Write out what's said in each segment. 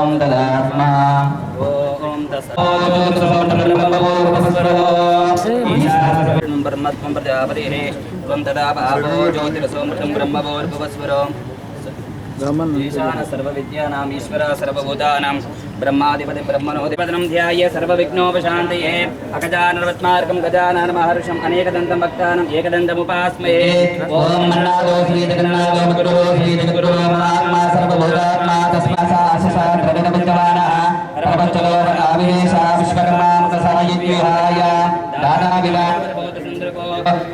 ఓం తదాత్మా ఓం తస్స ఓం బ్రహ్మత్వం ప్రజాపతినే త్వం తదా పాపో జ్యోతిరసోమృతం బ్రహ్మభోర్భువస్వరో ఈశాన సర్వవిద్యానాం ఈశ్వర సర్వభూతానాం బ్రహ్మాధిపతి బ్రహ్మణోధిపతనం ధ్యాయ సర్వవిఘ్నోపశాంతయే అగజానరవత్మార్గం గజానన మహర్షం అనేకదంతం భక్తానం ఏకదంతముపాస్మయే ఓం మన్నాదో శ్రీజగన్నాథో గురు శ్రీజగగురు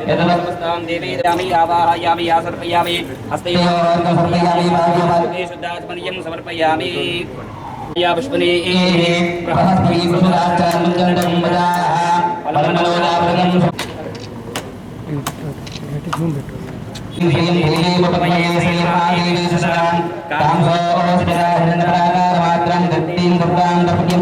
యదనమస్తాం దేవీ రామి ఆవాహయామి ఆసర్పయామి హస్తయో సమర్పయామి భాగ్యవాన్ శుద్ధాత్మనియం సమర్పయామి యా పుష్పనీ బృహస్పతి పురుషాచారం జనడం వదాః ఫలమనోదావృతం ఇంద్రియం భూమిముపమయే శ్రీమహాదేవి ససరాం కాంసో హిరణ్యప్రాకారమాత్రం గట్టిం దుర్గాం దర్ప్యం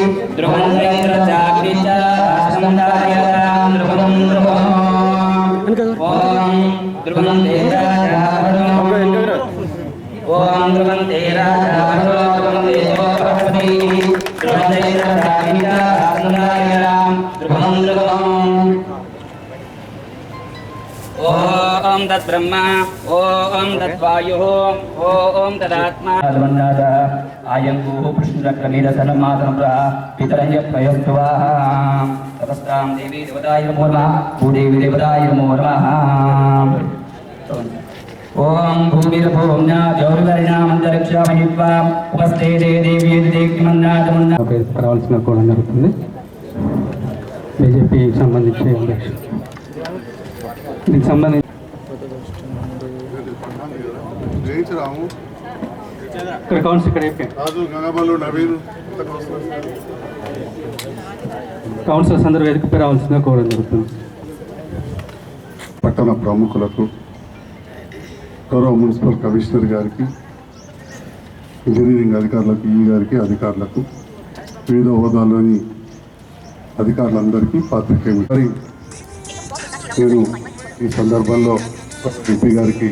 ఓం తద్బ్రహ్మ ఓం తద్వాయుః ఓం తదాత్మా ధన్వన్నాద ఆయంగు కృష్ణక్రమేదసనమాతనమ్ర పితరంజ ప్రయోక్తువాః తపస్తాం దేవీ దేవతాయ నమో నమో నమః భూదేవి దేవతాయ నమో నమః ఓం భూమిర్భూమ్నా జౌర్వరిణామంతరిక్షామహిత్వా ఉపస్థే దేవి దేవిమన్నాదమన్నా రావాల్సిన కూడా జరుగుతుంది. బీజేపీ సంబంధించి దీనికి సంబంధించి జయించరాము. రాజు నవీన్ కౌన్సిలర్స్ అందరూ జరుగుతుంది. పట్టణ ప్రముఖులకు గౌరవ మున్సిపల్ కమిషనర్ గారికి ఇంజనీరింగ్ అధికారులకు ఈ గారికి అధికారులకు వివిధ హోదాలోని అధికారులందరికీ పాత్రికేయులు. నేను ఈ సందర్భంలో ఎంపీ గారికి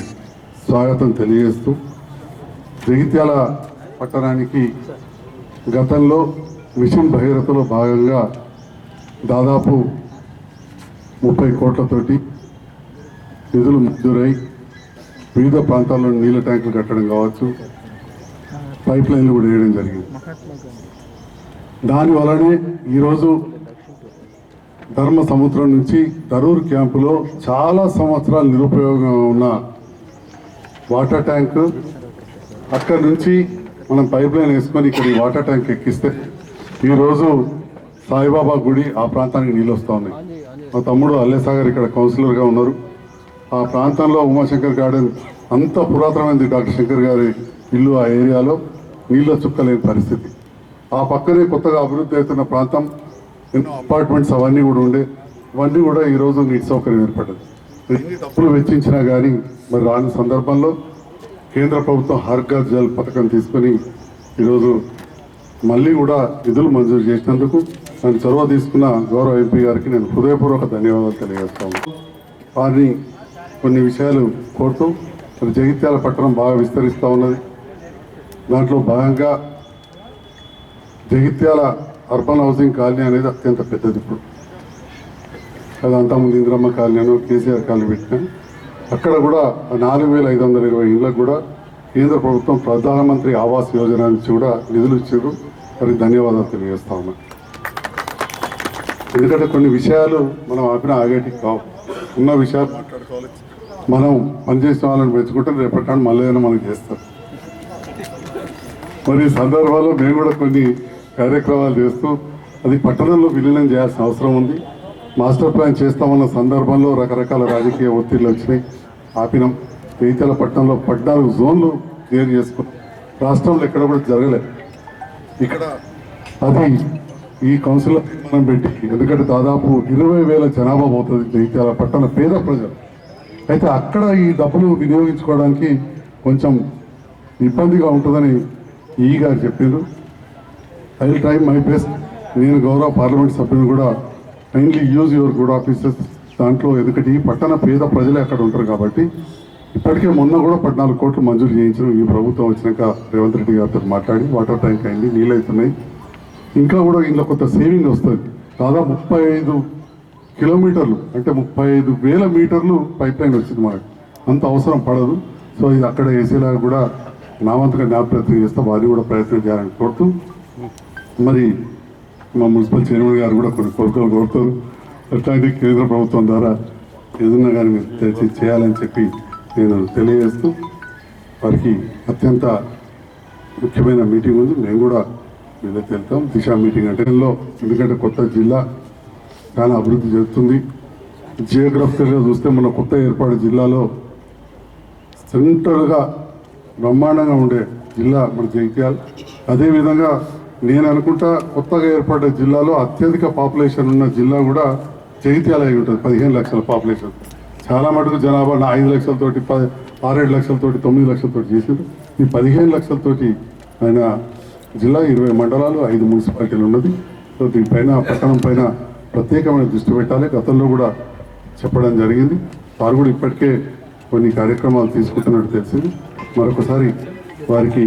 స్వాగతం తెలియజేస్తూ జగిత్యాల పట్టణానికి గతంలో మిషన్ భగీరథలో భాగంగా దాదాపు ముప్పై కోట్లతోటి నిధులు మంజూరై వివిధ ప్రాంతాల్లో నీళ్ళ ట్యాంకులు కట్టడం కావచ్చు పైప్ లైన్లు కూడా వేయడం జరిగింది. దాని వలనే ఈరోజు ధర్మ సముద్రం నుంచి దరూర్ క్యాంపులో చాలా సంవత్సరాలు నిరుపయోగంగా ఉన్న వాటర్ ట్యాంక్. అక్కడి నుంచి మనం పైప్ లైన్ వేసుకొని ఇక్కడ ఈ వాటర్ ట్యాంక్ ఎక్కిస్తే ఈరోజు సాయిబాబా గుడి ఆ ప్రాంతానికి నీళ్ళు వస్తూ ఉన్నాయి. మా తమ్ముడు అల్లేసాగర్ ఇక్కడ కౌన్సిలర్గా ఉన్నారు. ఆ ప్రాంతంలో ఉమాశంకర్ గార్డెన్ అంత పురాతనమైనది డాక్టర్ శంకర్ గారి ఇల్లు ఆ ఏరియాలో నీళ్ళ చుక్కలేని పరిస్థితి. ఆ పక్కనే కొత్తగా అభివృద్ధి అవుతున్న ప్రాంతం ఎన్నో అపార్ట్మెంట్స్ అవన్నీ కూడా ఉండే అవన్నీ కూడా ఈరోజు నీటి సౌకర్యం ఏర్పడ్డది. ఎన్ని డబ్బులు వెచ్చించినా కానీ మరి రాని సందర్భంలో కేంద్ర ప్రభుత్వం హర్గా జల్ పథకం తీసుకొని ఈరోజు మళ్ళీ కూడా నిధులు మంజూరు చేసినందుకు నన్ను చొరవ తీసుకున్న గౌరవ ఎంపీ గారికి నేను హృదయపూర్వక ధన్యవాదాలు తెలియజేస్తాను వారిని కొన్ని విషయాలు కోరుతూ మరి జగిత్యాల పట్టణం బాగా విస్తరిస్తూ ఉన్నది. దాంట్లో భాగంగా జగిత్యాల అర్బన్ హౌసింగ్ కాలనీ అనేది అత్యంత పెద్దది ఇప్పుడు. అది అంతకుముందు ఇందిరమ్మ కాలనీ అని కేసీఆర్ కాలనీ పెట్టినా. అక్కడ కూడా నాలుగు వేల ఐదు వందల ఇరవై ఇళ్ళకు కూడా కేంద్ర ప్రభుత్వం ప్రధానమంత్రి ఆవాస్ యోజన నుంచి కూడా నిధులు ఇచ్చారు. మరి ధన్యవాదాలు తెలియజేస్తా ఉన్నా. ఎందుకంటే కొన్ని విషయాలు మనం ఆపిన ఆగేటి కావు. ఉన్న విషయాలు మాట్లాడుకోవాలి మనం పనిచేసిన వాళ్ళని పెంచుకుంటే రేపటి మళ్ళీ అయినా మనకి చేస్తారు. మరి సందర్భాల్లో మేము కూడా కొన్ని కార్యక్రమాలు చేస్తూ అది పట్టణంలో విలీనం చేయాల్సిన అవసరం ఉంది. మాస్టర్ ప్లాన్ చేస్తామన్న సందర్భంలో రకరకాల రాజకీయ ఒత్తిళ్ళు వచ్చినాయి. ఆపినాం. జగిత్యాల పట్టణంలో పద్నాలుగు జోన్లు క్లియర్ చేసుకున్నాం. రాష్ట్రంలో ఎక్కడ కూడా జరగలేదు. ఇక్కడ అది ఈ కౌన్సిల్లో మనం పెట్టి ఎందుకంటే దాదాపు ఇరవై వేల జనాభా పోతుంది జైత్యాల పట్టణ పేద ప్రజలు. అయితే అక్కడ ఈ డబ్బులు వినియోగించుకోవడానికి కొంచెం ఇబ్బందిగా ఉంటుందని ఈ గారు చెప్పారు I will try my best నేను గౌరవ పార్లమెంట్ సభ్యులు కూడా kindly use your good offices దాంట్లో ఎందుకంటే ఈ పట్టణ పేద ప్రజలే అక్కడ ఉంటారు కాబట్టి ఇప్పటికే మొన్న కూడా పద్నాలుగు కోట్లు మంజూరు చేయించడం ఈ ప్రభుత్వం వచ్చినాక రేవంత్ రెడ్డి గారితో మాట్లాడి వాటర్ ట్యాంక్ అయింది నీళ్ళు అవుతున్నాయి. ఇంకా కూడా ఇందులో కొంత సేవింగ్ వస్తుంది. దాదాపు ముప్పై ఐదు కిలోమీటర్లు అంటే ముప్పై ఐదు వేల మీటర్లు పైప్ లైన్ వచ్చింది మనకు అంత అవసరం పడదు. సో ఇది అక్కడ ఏసీలాగా కూడా నా వంతుగా ప్రయత్నం చేస్తే వారు కూడా ప్రయత్నం చేయాలని కోరుతూ మరి మా మున్సిపల్ చైర్మన్ గారు కూడా కొన్ని కోరికలు కోరుతారు. అట్లాంటి కేంద్ర ప్రభుత్వం ద్వారా ఏదన్నా కానీ మీరు దయచేసి చేయాలని చెప్పి నేను తెలియజేస్తూ వారికి అత్యంత ముఖ్యమైన మీటింగ్ ఉంది. మేము కూడా మీదకి వెళ్తాం. దిశ మీటింగ్ అంటే ఎందుకంటే కొత్త జిల్లా చాలా అభివృద్ధి జరుగుతుంది జియోగ్రఫికల్గా చూస్తే మన కొత్త ఏర్పాటు జిల్లాలో సెంట్రల్గా బ్రహ్మాండంగా ఉండే జిల్లా మన జగిత్యాల. అదేవిధంగా నేను అనుకుంటా కొత్తగా ఏర్పడ్డ జిల్లాలో అత్యధిక పాపులేషన్ ఉన్న జిల్లా కూడా జగిత్యాల అయి ఉంటుంది పదిహేను లక్షల పాపులేషన్. చాలా మటుకు జనాభా నా ఐదు లక్షలతోటి ప ఆరేడు లక్షలతోటి తొమ్మిది లక్షలతోటి చేసింది ఈ పదిహేను లక్షలతోటి ఆయన జిల్లా ఇరవై మండలాలు ఐదు మున్సిపాలిటీలు ఉన్నది. సో దీనిపైన పట్టణం పైన ప్రత్యేకమైన దృష్టి పెట్టాలి. గతంలో కూడా చెప్పడం జరిగింది. వారు కూడా ఇప్పటికే కొన్ని కార్యక్రమాలు తీసుకుంటున్నట్టు తెలిసింది. మరొకసారి వారికి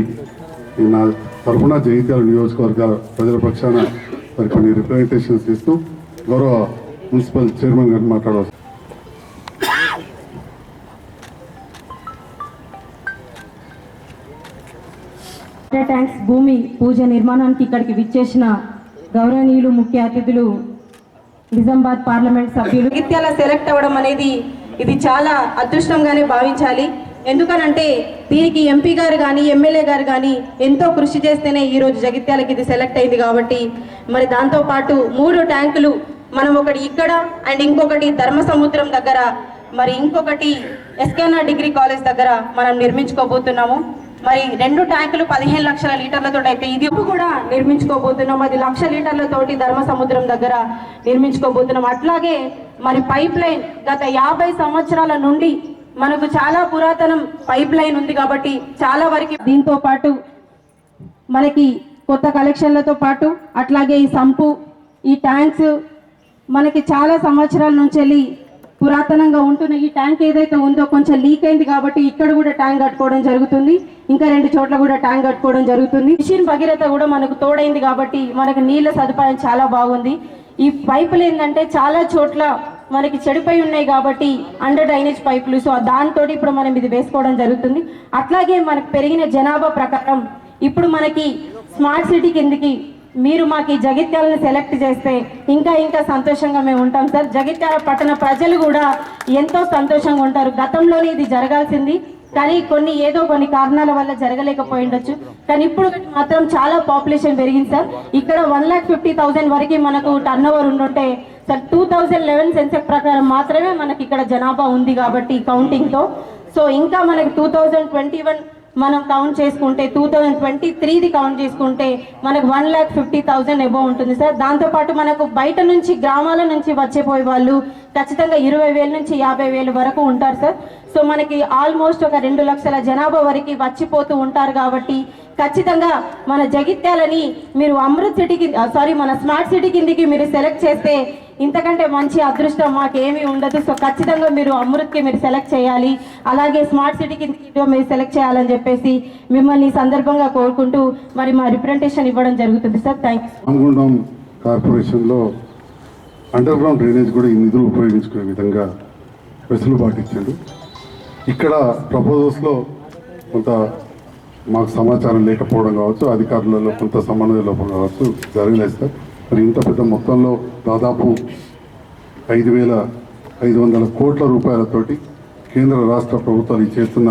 నా తరఫున జగిత్యాల నియోజకవర్గ ప్రజల పక్షాన మరి కొన్ని రిప్రజెంటేషన్స్ ఇస్తూ గౌరవ మున్సిపల్ చైర్మన్ గారిని మాట్లాడవచ్చు. ట్యాంక్స్ భూమి పూజ నిర్మాణానికి ఇక్కడికి విచ్చేసిన గౌరవనీయులు ముఖ్య అతిథులు నిజామాబాద్ పార్లమెంట్ సభ్యులు. జగిత్యాల సెలెక్ట్ అవ్వడం అనేది ఇది చాలా అదృష్టంగానే భావించాలి. ఎందుకనంటే దీనికి ఎంపీ గారు కానీ ఎమ్మెల్యే గారు కానీ ఎంతో కృషి చేస్తేనే ఈరోజు జగిత్యాలకి ఇది సెలెక్ట్ అయింది కాబట్టి మరి దాంతోపాటు మూడు ట్యాంకులు మనం ఒకటి ఇక్కడ అండ్ ఇంకొకటి ధర్మ సముద్రం దగ్గర మరి ఇంకొకటి ఎస్కేనా డిగ్రీ కాలేజ్ దగ్గర మనం నిర్మించుకోబోతున్నాము. మరి రెండు ట్యాంకులు పదిహేను లక్షల లీటర్లతో అయితే ఇది కూడా నిర్మించుకోబోతున్నాం. అది లక్ష లీటర్లతోటి ధర్మ సముద్రం దగ్గర నిర్మించుకోబోతున్నాం. అట్లాగే మరి పైప్ లైన్ గత యాభై సంవత్సరాల నుండి మనకు చాలా పురాతనం పైప్ లైన్ ఉంది కాబట్టి చాలా వరకు దీంతో పాటు మనకి కొత్త కలెక్షన్లతో పాటు అట్లాగే ఈ సంపు ఈ ట్యాంక్స్ మనకి చాలా సంవత్సరాల నుంచి వెళ్ళి పురాతనంగా ఉంటున్న ఈ ట్యాంక్ ఏదైతే ఉందో కొంచెం లీక్ అయింది కాబట్టి ఇక్కడ కూడా ట్యాంక్ కట్టుకోవడం జరుగుతుంది. ఇంకా రెండు చోట్ల కూడా ట్యాంక్ కట్టుకోవడం జరుగుతుంది. మిషన్ భగీరథ కూడా మనకు తోడైంది కాబట్టి మనకు నీళ్ళ సదుపాయం చాలా బాగుంది. ఈ పైపులు ఏంటంటే చాలా చోట్ల మనకి చెడిపోయి ఉన్నాయి కాబట్టి అండర్ డ్రైనేజ్ పైపులు. సో దాంతో ఇప్పుడు మనం ఇది వేసుకోవడం జరుగుతుంది. అట్లాగే మనకు పెరిగిన జనాభా ప్రకారం ఇప్పుడు మనకి స్మార్ట్ సిటీ కిందికి మీరు మాకు ఈ జగిత్యాలను సెలెక్ట్ చేస్తే ఇంకా ఇంకా సంతోషంగా మేము ఉంటాం సార్. జగిత్యాల పట్టణ ప్రజలు కూడా ఎంతో సంతోషంగా ఉంటారు. గతంలోనే ఇది జరగాల్సింది. కానీ కొన్ని ఏదో కొన్ని కారణాల వల్ల జరగలేకపోయి ఉండొచ్చు కానీ ఇప్పుడు మాత్రం చాలా పాపులేషన్ పెరిగింది సార్. ఇక్కడ వన్ లాక్ ఫిఫ్టీ థౌసండ్ వరకు మనకు టర్న్ ఓవర్ ఉండుంటే sir two thousand eleven census ప్రకారం మాత్రమే మనకి ఇక్కడ జనాభా ఉంది కాబట్టి కౌంటింగ్తో సో ఇంకా మనకి టూ థౌజండ్ ట్వంటీ వన్ మనం కౌంట్ చేసుకుంటే టూ థౌజండ్ ట్వంటీ త్రీది కౌంట్ చేసుకుంటే మనకు one lakh fifty thousand above ఉంటుంది సార్. దాంతోపాటు మనకు బయట నుంచి గ్రామాల నుంచి వచ్చేపోయే వాళ్ళు ఖచ్చితంగా ఇరవై వేల నుంచి యాభై వేల వరకు ఉంటారు సార్. సో మనకి ఆల్మోస్ట్ ఒక రెండు లక్షల జనాభా వరకు వచ్చిపోతూ ఉంటారు కాబట్టి ఖచ్చితంగా మన జగిత్యాలని మీరు అమృత్ సిటీకి సారీ మన స్మార్ట్ సిటీ కిందికి మీరు సెలెక్ట్ చేస్తే ఇంతకంటే మంచి అదృష్టం మాకేమీ ఉండదు. సో ఖచ్చితంగా మీరు అమృత్కి మీరు సెలెక్ట్ చేయాలి. అలాగే స్మార్ట్ సిటీ కిందకి మీరు సెలెక్ట్ చేయాలని చెప్పేసి మిమ్మల్ని సందర్భంగా కోరుకుంటూ మరి మా రిప్రజెంటేషన్ ఇవ్వడం జరుగుతుంది సార్. థ్యాంక్ యూ రామగుండం కార్పొరేషన్లో అండర్ గ్రౌండ్ డ్రైనేజ్ కూడా ఈ నిధులు ఉపయోగించుకునే విధంగా వెసులుబాటు ఇచ్చాడు. ఇక్కడ ప్రపోజల్స్లో కొంత మాకు సమాచారం లేకపోవడం కావచ్చు అధికారులలో కొంత సమన్వయ లోపం కావచ్చు జరగలేదు సార్. మరి ఇంత పెద్ద మొత్తంలో దాదాపు ఐదు వేల ఐదు వందల కోట్ల రూపాయలతోటి కేంద్ర రాష్ట్ర ప్రభుత్వాలు చేస్తున్న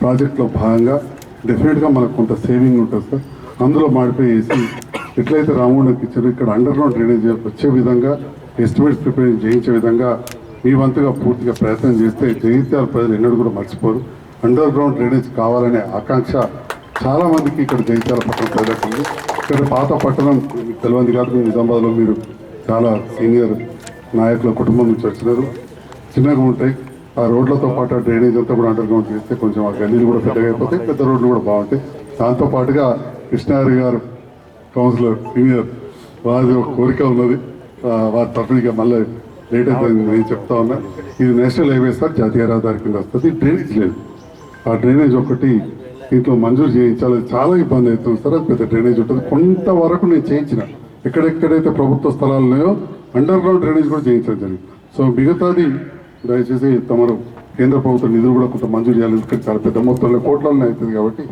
ప్రాజెక్టులో భాగంగా డెఫినెట్గా మనకు కొంత సేవింగ్ ఉంటుంది సార్. అందులో మాడిపోయి వేసి ఎట్లయితే రామగుండంకి ఇచ్చారో ఇక్కడ అండర్ గ్రౌండ్ డ్రైనేజ్ వచ్చే విధంగా ఎస్టిమేట్స్ ప్రిపేర్ చేయించే విధంగా మీ వంతుగా పూర్తిగా ప్రయత్నం చేస్తే జగిత్యాల ప్రజలు ఎన్నడూ కూడా మర్చిపోరు. అండర్ గ్రౌండ్ డ్రైనేజ్ కావాలనే ఆకాంక్ష చాలా మందికి ఇక్కడ జగిత్యాల పట్టణ ప్రజలకుంది ఇక్కడ పాత పట్టణం తెలవంది తెలియంది కాదు మీ నిజామాబాద్లో మీరు చాలా సీనియర్ నాయకుల కుటుంబం నుంచి వచ్చినారు చిన్నగా ఉంటాయి. ఆ రోడ్లతో పాటు ఆ డ్రైనేజ్ అంతా కూడా అండర్ గ్రౌండ్ చేస్తే కొంచెం ఆ గల్లీలు కూడా పెద్దగా అయిపోతాయి పెద్ద రోడ్లు కూడా బాగుంటాయి. దాంతో పాటుగా కృష్ణారి గారు కౌన్సిలర్ సీనియర్ వారి ఒక కోరిక ఉన్నది. వారి తరఫున మళ్ళీ లేట్ అవుతుంది నేను చెప్తా ఉన్నా. ఇది నేషనల్ హైవే సార్ జాతీయ రహదారి కింద వస్తుంది. డ్రైనేజ్ లేదు. ఆ డ్రైనేజ్ ఒకటి ఇంట్లో మంజూరు చేయించాలి. చాలా ఇబ్బంది అవుతుంది సార్. పెద్ద డ్రైనేజ్ ఉంటుంది. కొంతవరకు నేను చేయించిన. ఎక్కడెక్కడైతే ప్రభుత్వ స్థలాలు ఉన్నాయో అండర్ గ్రౌండ్ డ్రైనేజ్ కూడా చేయించడం జరిగింది. సో మిగతాది దయచేసి తమరు కేంద్ర ప్రభుత్వ నిధులు కూడా కొంత మంజూరు చేయాలి. ఎందుకంటే చాలా పెద్ద మొత్తంలో కోట్లలో అవుతుంది కాబట్టి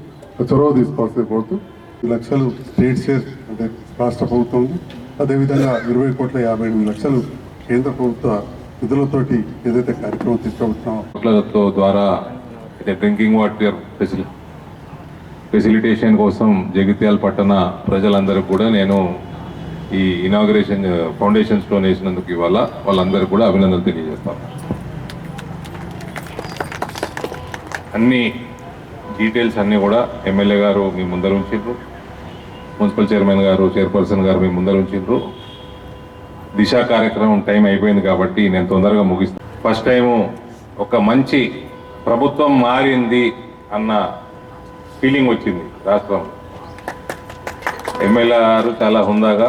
చొరవ తీసుకోవాల్సి కోరుతూ ఈ లక్షలు స్టేట్ షేర్ అంటే రాష్ట్ర ప్రభుత్వం అదేవిధంగా ఇరవై కోట్ల యాభై ఎనిమిది లక్షలు కేంద్ర ప్రభుత్వ నిధులతోటి ఏదైతే కార్యక్రమం తీసుకొస్తున్నామో ద్వారా ఇది డ్రింకింగ్ వాటర్ ఫెసిలి ఫెసిలిటేషన్ కోసం జగిత్యాల పట్టణ ప్రజలందరూ కూడా నేను ఈ ఇనాగ్రేషన్ ఫౌండేషన్ స్టోన్ వేసినందుకు ఇవాళ వాళ్ళందరికీ కూడా అభినందనలు తెలియజేస్తాను. అన్ని డీటెయిల్స్ అన్నీ కూడా ఎమ్మెల్యే గారు మీ ముందర ఉంచిండ్రు మున్సిపల్ చైర్మన్ గారు చైర్పర్సన్ గారు మీ ముందర ఉంచిండ్రు దిశ కార్యక్రమం టైం అయిపోయింది కాబట్టి నేను తొందరగా ముగిస్తాను ఫస్ట్ టైము ఒక మంచి ప్రభుత్వం మారింది అన్న ఫీలింగ్ వచ్చింది రాష్ట్రం. ఎమ్మెల్యే గారు చాలా హుందాగా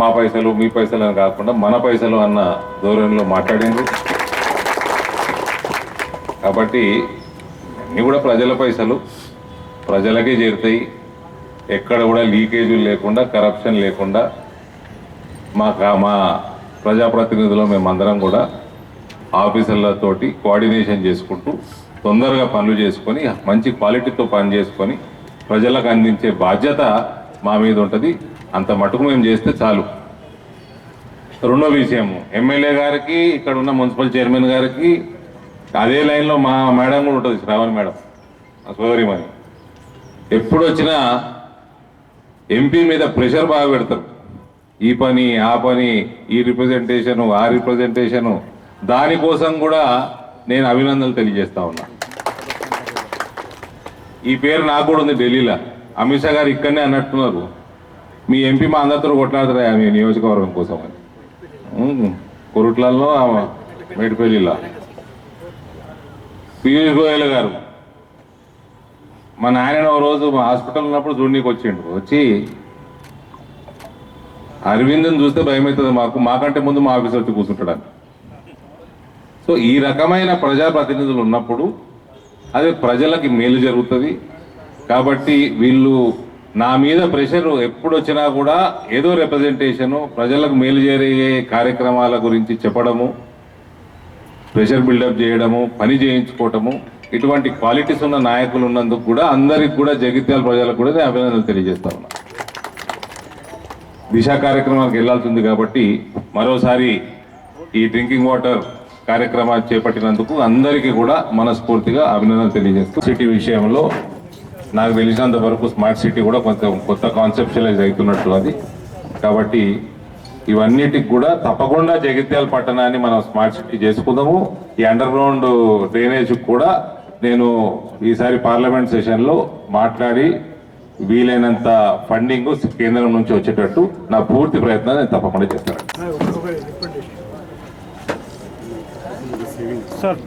మా పైసలు మీ పైసలు అని కాకుండా మన పైసలు అన్న ధోరణిలో మాట్లాడింది కాబట్టి అన్నీ కూడా ప్రజల పైసలు ప్రజలకే చేరుతాయి. ఎక్కడ కూడా లీకేజీలు లేకుండా కరప్షన్ లేకుండా మా మా ప్రజాప్రతినిధులు మేమందరం కూడా ఆఫీసర్లతోటి కోఆర్డినేషన్ చేసుకుంటూ తొందరగా పనులు చేసుకొని మంచి క్వాలిటీతో పని చేసుకొని ప్రజలకు అందించే బాధ్యత మా మీద ఉంటుంది. అంత మటుకు మేము చేస్తే చాలు. రెండో విషయం ఎమ్మెల్యే గారికి ఇక్కడ ఉన్న మున్సిపల్ చైర్మన్ గారికి అదే లైన్లో మా మేడం కూడా ఉంటుంది శ్రావణ్ మేడం సోదరి మరి ఎప్పుడు వచ్చినా ఎంపీ మీద ప్రెషర్ బాగా పెడతారు. ఈ పని ఆ పని ఈ రిప్రజెంటేషను ఆ రిప్రజెంటేషను దానికోసం కూడా నేను అభినందనలు తెలియజేస్తా ఉన్నా. ఈ పేరు నాకు కూడా ఉంది ఢిల్లీలో అమిత్ షా గారు ఇక్కడనే అన్నట్టున్నారు. మీ ఎంపీ మా అందరితో కొట్లాడుతున్నాయా మీ నియోజకవర్గం కోసం అని. కొరుట్లలో మేడిపల్లిలో. పీయూష్ గోయల్ గారు. మా నాయన ఓ రోజు మా హాస్పిటల్ ఉన్నప్పుడు చూడనీకి వచ్చిండు. వచ్చి అరవింద్ని చూస్తే భయం అవుతుంది మాకు. మాకంటే ముందు మా ఆఫీస్ వచ్చి కూర్చుంటాడు సో ఈ రకమైన ప్రజాప్రతినిధులు ఉన్నప్పుడు అదే ప్రజలకి మేలు జరుగుతుంది. కాబట్టి వీళ్ళు నా మీద ప్రెషర్ ఎప్పుడు వచ్చినా కూడా ఏదో రిప్రజెంటేషను ప్రజలకు మేలు జరిగే కార్యక్రమాల గురించి చెప్పడము ప్రెషర్ బిల్డప్ చేయడము పని చేయించుకోవటము ఇటువంటి క్వాలిటీస్ ఉన్న నాయకులు ఉన్నందుకు కూడా అందరికి కూడా జగిత్యాల ప్రజలకు కూడా నేను అభినందనలు తెలియజేస్తా ఉన్నా. దిశ కార్యక్రమానికి వెళ్ళాల్సింది కాబట్టి మరోసారి ఈ డ్రింకింగ్ వాటర్ కార్యక్రమాలు చేపట్టినందుకు అందరికీ కూడా మనస్ఫూర్తిగా అభినందన తెలియజేస్తూ సిటీ విషయంలో నాకు తెలిసినంత వరకు స్మార్ట్ సిటీ కూడా కొంచెం కొత్త కాన్సెప్షువలైజ్ అవుతున్నట్లు అది. కాబట్టి ఇవన్నిటికి కూడా తప్పకుండా జగిత్యాల పట్టణాన్ని మనం స్మార్ట్ సిటీ చేసుకుందాము. ఈ అండర్ గ్రౌండ్ డ్రైనేజ్ కూడా నేను ఈసారి పార్లమెంట్ సెషన్లో మాట్లాడి వీలైనంత ఫండింగ్ కేంద్రం నుంచి వచ్చేటట్టు నా పూర్తి ప్రయత్నం నేను తప్పకుండా చేస్తాను. సార్